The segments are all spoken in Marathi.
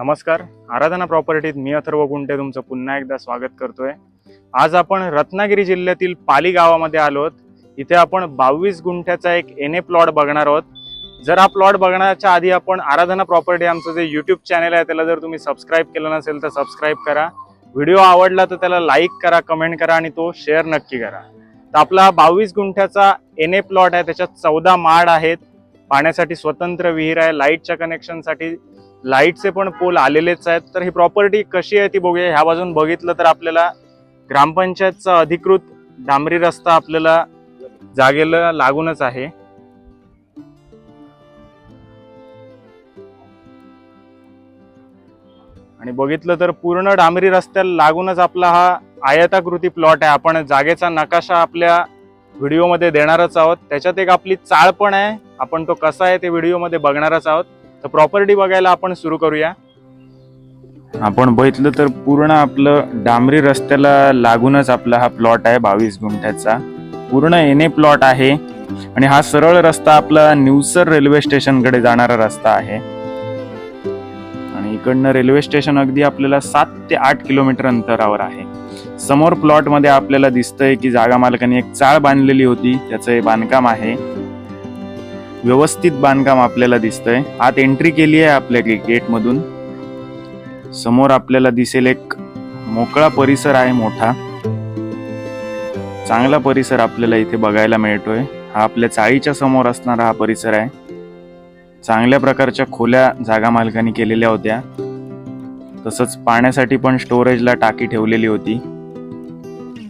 नमस्कार. आराधना प्रॉपर्टीत मी अथर्व गुंटे तुमचं पुन्हा एकदा स्वागत करतोय. आज आपण रत्नागिरी जिल्ह्यातील पाली गावामध्ये आलो आहोत. इथे आपण बावीस गुंठ्याचा एक एन ए प्लॉट बघणार आहोत. जर हा प्लॉट बघण्याच्या आधी आपण आराधना प्रॉपर्टी आमचं जे यूट्यूब चॅनल आहे त्याला जर तुम्ही सबस्क्राईब केलं नसेल तर सबस्क्राईब करा. व्हिडिओ आवडला तर त्याला लाईक करा कमेंट करा आणि तो शेअर नक्की करा. तर आपला बावीस गुंठ्याचा एन ए प्लॉट आहे त्याच्यात चौदा माड आहेत. पाण्यासाठी स्वतंत्र विहीर आहे लाईटच्या कनेक्शनसाठी लाईटचे पण पोल आलेलेच आहेत. तर ही प्रॉपर्टी कशी आहे ती बघूया. ह्या बाजून बघितलं तर आपल्याला ग्रामपंचायतचा अधिकृत डांबरी रस्ता आपल्याला जागेला लागूनच आहे. आणि बघितलं तर पूर्ण डांबरी रस्त्याला लागूनच आपला हा आयताकृती प्लॉट आहे. आपण जागेचा नकाशा आपल्या व्हिडिओमध्ये देणारच आहोत. त्याच्यात एक आपली चाळ पण आहे. आपण तो कसा आहे ते व्हिडिओमध्ये बघणारच आहोत. तर प्रॉपर्टी बघायला आपण सुरू करूया. आपण बघितलं तर पूर्ण आपलं डांबरी रस्त्याला लागूनच आपला हा प्लॉट आहे बावीस गुंठ्याचा. पूर्ण एन ए प्लॉट आहे आणि हा सरळ रस्ता आपला निवसर रेल्वे स्टेशनकडे जाणारा रस्ता आहे. आणि इकडनं रेल्वे स्टेशन अगदी आपल्याला सात ते आठ किलोमीटर अंतरावर आहे. समोर प्लॉटमध्ये आपल्याला दिसतंय की जागा मालकाने एक चाळ बांधलेली होती त्याचं हे बांधकाम आहे. व्यवस्थित बांधकाम आपल्याला दिसतंय. आत एंट्री केली आहे आपल्या गेट मधून समोर आपल्याला दिसेल एक मोकळा परिसर आहे मोठा. चांगला परिसर आपल्याला इथे बघायला मिळतोय. हा आपल्या चाळीच्या समोर असणारा हा परिसर आहे. चांगल्या प्रकारच्या खोल्या जागा मालकांनी केलेल्या होत्या. तसंच पाण्यासाठी पण स्टोरेजला टाकी ठेवलेली होती.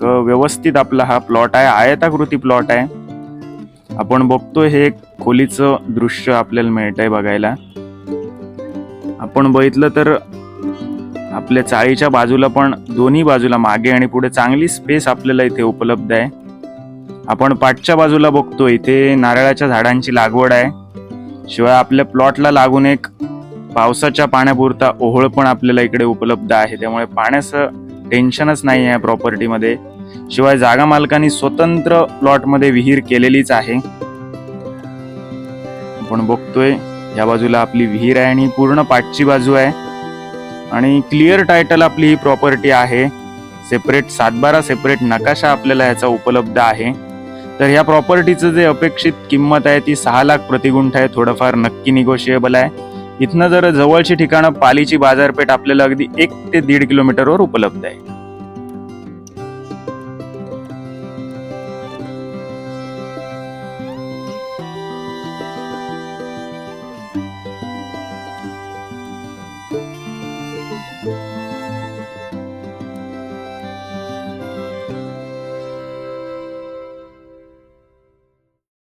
क- व्यवस्थित आपला हा प्लॉट आहे. आयताकृती प्लॉट आहे. आपण बघतोय हे एक खोलीचं दृश्य आपल्याला मिळत आहे बघायला. आपण बघितलं तर आपल्या चाळीच्या बाजूला पण दोन्ही बाजूला मागे आणि पुढे चांगली स्पेस आपल्याला इथे उपलब्ध आहे. आपण पाठच्या बाजूला बघतो इथे नारळाच्या झाडांची लागवड आहे. शिवाय आपल्या प्लॉटला लागून एक पावसाच्या पाण्यापुरता ओहोळ पण आपल्याला इकडे उपलब्ध आहे. त्यामुळे पाण्याचं टेन्शनच नाही आहे प्रॉपर्टीमध्ये शिवाय जागा मालकांनी स्वतंत्र प्लॉटमध्ये विहीर केलेलीच आहे. आपण बघतोय या बाजूला आपली विहीर आहे आणि पूर्ण पाठची बाजू आहे. आणि क्लिअर टायटल आपली ही प्रॉपर्टी आहे. सेपरेट सातबारा सेपरेट नकाशा आपल्याला याचा उपलब्ध आहे. तर ह्या प्रॉपर्टीचं जे अपेक्षित किंमत आहे ती सहा लाख प्रतिगुंठ आहे. थोडंफार नक्की निगोशिएबल आहे. इथनं जर जवळची ठिकाणं पालीची बाजारपेठ आपल्याला अगदी एक ते दीड किलोमीटरवर उपलब्ध आहे.